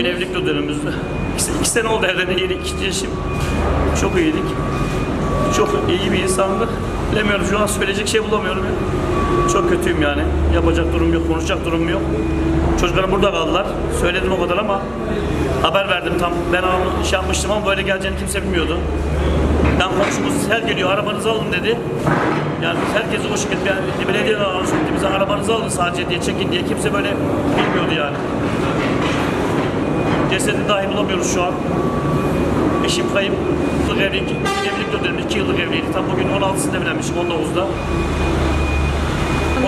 Bugün evlilik yıl dönümümüzdü. İki, iki sene oldu evleneli ikinci eşim. Çok iyiydik. Çok iyi bir insandı. Bilemiyorum şu an söyleyecek şey bulamıyorum ya. Çok kötüyüm yani. Yapacak durum yok, konuşacak durum yok. Çocuklarım burada kaldılar. Söyledim o kadar ama haber verdim tam. Ben onu şey yapmıştım ama böyle geleceğini kimse bilmiyordu. Ben komşumuz her geliyor arabanızı alın dedi. Yani herkes o şekilde yani belediye anons etti bize arabanızı alın sadece diye çekin diye kimse böyle bilmiyordu yani. Cesedi dahi bulamıyoruz şu an. Eşim kayıp. Yıllık evlilik, evlilik döneminde 2 yıllık evliydi. Tam bugün 16'sında evlenmişim 19'da.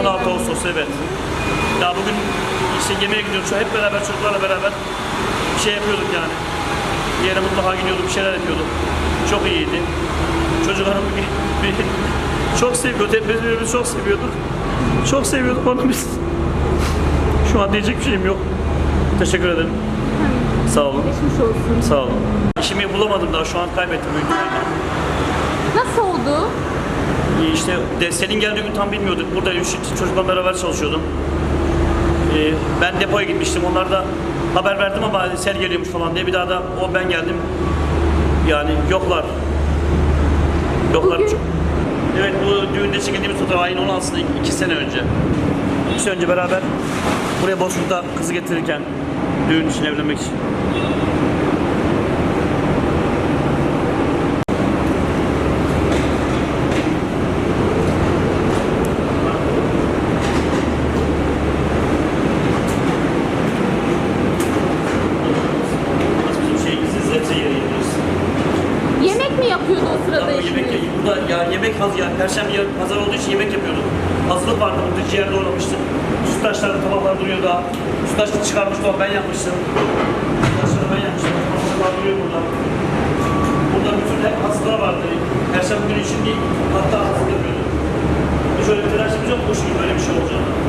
16 Ağustos evet. Ya bugün işte yemeğe gidiyoruz. Şu hep beraber çocuklarla beraber bir şey yapıyorduk yani. Bir yere mutlaka gidiyorduk, bir şeyler yapıyorduk. Çok iyiydi. Çocuklarım bir, bir, çok seviyordu. Hep birbirimizi çok seviyorduk. Çok seviyorduk onu biz. Şu an diyecek bir şeyim yok. Teşekkür ederim. Sağ olun. Geçmiş olsun. Sağ olun. İşimi bulamadım daha şu an kaybettim ihtimalle. Nasıl oldu? İyi işte de senin geldiği gün tam bilmiyorduk. Burada üç çocukla beraber çalışıyordum. Ee, ben depoya gitmiştim. Onlar da haber verdim ama sel geliyormuş falan diye. Bir daha da o ben geldim. Yani yoklar. Yoklar Bugün- çok. Evet bu düğünde çekildiğimiz fotoğraf ayın 16'sında iki sene önce. İki sene önce beraber buraya Bozkurt'ta kızı getirirken düğün için evlenmek için. Şey. Yemek mi yapıyordu o sırada yemek, eşiniz? burada ya yemek haz ya perşembe yarın pazar olduğu için yemek yapıyorduk. Hazırlık vardı burada ciğer doğramıştık. Sütlaçlar tabaklar duruyor daha. Sütlaçlı çıkarmıştım ama ben yapmıştım. Sütlaçları ben yapmıştım. Duruyor burada. Burada bütün hep hazırlar vardı. Perşembe günü için bir hatta hazırlık yapıyorduk. Hiç öyle bir telaşımız yok. Boş gibi böyle bir şey olacağını.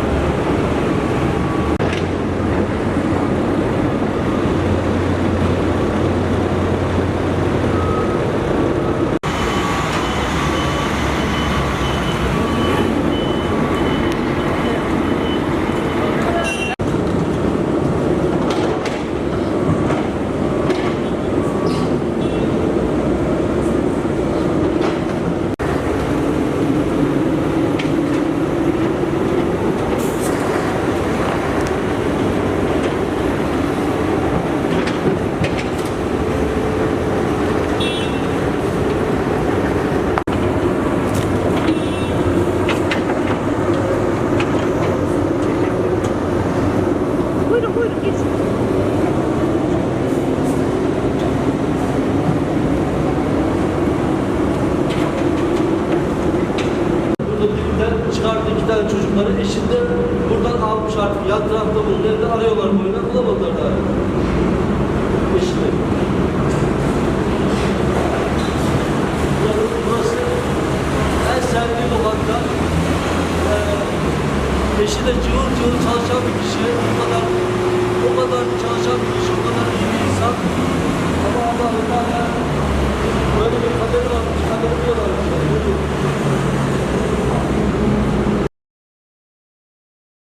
Dibinden çıkardı iki tane çocukları. Eşini de buradan almış artık. Yan tarafta bunun evde arıyorlar boyuna. Bulamadılar daha. Eşini. Burası, burası en sevdiği lokanta. Ee, eşi de cıvıl cıvıl çalışan bir kişi.